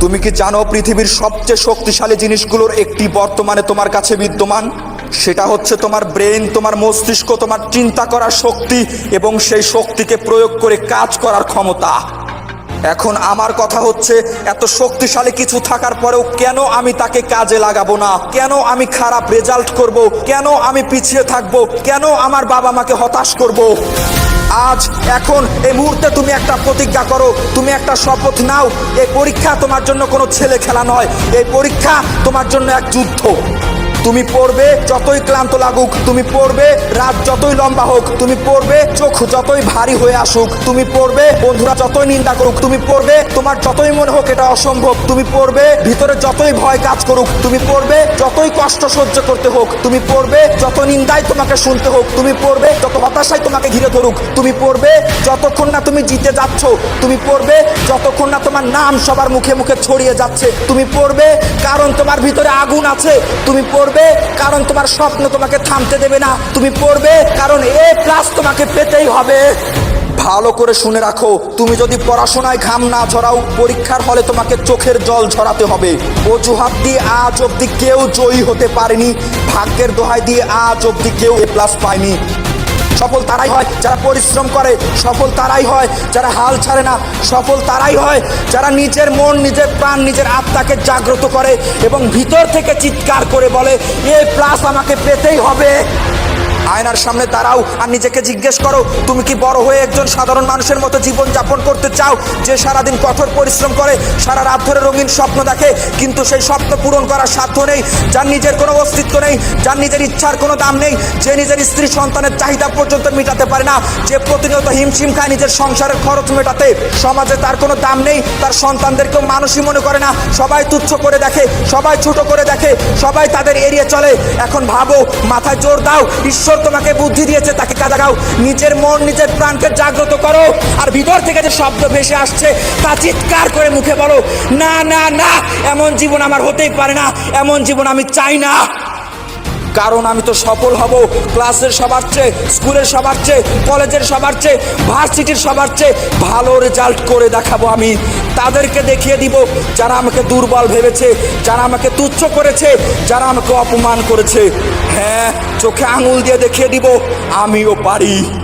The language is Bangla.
তুমি কি জানো পৃথিবীর সবচেয়ে শক্তিশালী জিনিসগুলোর একটি বর্তমানে তোমার কাছে বিদ্যমান? সেটা হচ্ছে তোমার ব্রেন তোমার মস্তিষ্ক, তোমার চিন্তা করার শক্তি এবং সেই শক্তিকে প্রয়োগ করে কাজ করার ক্ষমতা। এখন আমার কথা হচ্ছে, এত শক্তিশালী কিছু থাকার পরেও কেন আমি তাকে কাজে লাগাবো না? কেন আমি খারাপ রেজাল্ট করব? কেন আমি পিছিয়ে থাকব? কেন আমার বাবা মাকে হতাশ করব? আজ, এখন, এই মুহূর্তে তুমি একটা প্রতিজ্ঞা করো, তুমি একটা শপথ নাও, এই পরীক্ষা তোমার জন্য কোনো ছেলে খেলা নয়, এই পরীক্ষা তোমার জন্য এক যুদ্ধ। তুমি পড়বে যতই ক্লান্ত লাগুক তুমি পড়বে রাত যতই লম্বা হোক তুমি পড়বে চোখ যতই ভারী হয়ে আসুক তুমি পড়বে বন্ধুরা যতই নিন্দা করুক তুমি পড়বে তোমার যতই মনে হোক এটা অসম্ভব তুমি পড়বে ভিতরে যতই ভয় কাজ করুক তুমি পড়বে যতই কষ্ট সহ্য করতে হোক তুমি পড়বে যত নিন্দায় তোমাকে শুনতে হোক তুমি পড়বে যত হতাশায় তোমাকে ঘিরে ধরুক তুমি পড়বে যতক্ষণ না তুমি জিতে যাচ্ছ তুমি পড়বে যতক্ষণ না তোমার নাম সবার মুখে মুখে ছড়িয়ে যাচ্ছে। তুমি পড়বে কারণ তোমার ভিতরে আগুন আছে। তুমি পড়বে কারণ তোমার স্বপ্ন তোমাকে থামতে দেবে না। তুমি পড়বে কারণ এ প্লাস তোমাকে পেতেই হবে। ভালো করে শুনে রাখো, তুমি যদি পড়াশোনায় ঘাম না ঝরাও, পরীক্ষার হলে তোমাকে চোখের জল ঝরাতে হবে। অজুহাত দিয়ে আজ অব্দি কেউ জয়ী হতে পারেনি। ভাগ্যের দোহাই দিয়ে আজ অব্দি কেউ এ প্লাস পায়নি। সফল তারাই হয়, যারা পরিশ্রম করে, সফল তারাই হয়, যারা হাল ছাড়ে না, সফল তারাই হয়, যারা নিজের মন, নিজের প্রাণ, নিজের আত্মাকে জাগ্রত করে এবং ভিতর থেকে চিৎকার করে বলে, এ প্লাস আমাকে পেতেই হবে। আয়নার সামনে দাঁড়াও আর নিজেকে জিজ্ঞেস করো, তুমি কি বড় হয়ে একজন সাধারণ মানুষের মতো জীবন যাপন করতে চাও? যে সারাদিন কঠোর পরিশ্রম করে সারা রাত ধরে রঙিন স্বপ্ন দেখে, কিন্তু সেই স্বপ্ন পূরণ করার সাধ্য নেই, যার নিজের কোনো অস্তিত্ব নেই, যার নিজের ইচ্ছার কোনো দাম নেই, যে নিজের স্ত্রী সন্তানের চাহিদা পর্যন্ত মেটাতে পারে না, যে প্রতিনিয়ত হিমশিম খায় নিজের সংসারের খরচ মেটাতে, সমাজে তার কোনো দাম নেই, তার সন্তানদেরকেও মানুষই মনে করে না, সবাই তুচ্ছ করে দেখে, সবাই ছোট করে দেখে, সবাই তাদের এড়িয়ে চলে, এখন ভাবো, মাথায় জোর দাও, ঈশ্বর তোমাকে বুদ্ধি দিয়েছে, তাকে কাজে লাগাও নিজের মন, নিজের প্রাণকে জাগ্রত করো। আর ভিতর থেকে যে শব্দ ভেসে আসছে, তা চিৎকার করে মুখে বলো, না না না, এমন জীবন আমার হতেই পারে না, এমন জীবন আমি চাই না। কারণ আমি তো সফল হব। ক্লাসের সবার চেয়ে, স্কুলের সবার চেয়ে, কলেজের সবার চেয়ে, ভার্সিটির সবার চেয়ে ভালো রেজাল্ট করে দেখাবো আমি। তাদেরকে দেখিয়ে দিব যারা আমাকে দুর্বল ভেবেছে, যারা আমাকে তুচ্ছ করেছে, যারা আমাকে অপমান করেছে। হ্যাঁ চোখে আঙুল দিয়ে দেখিয়ে দিব, আমিও পারি।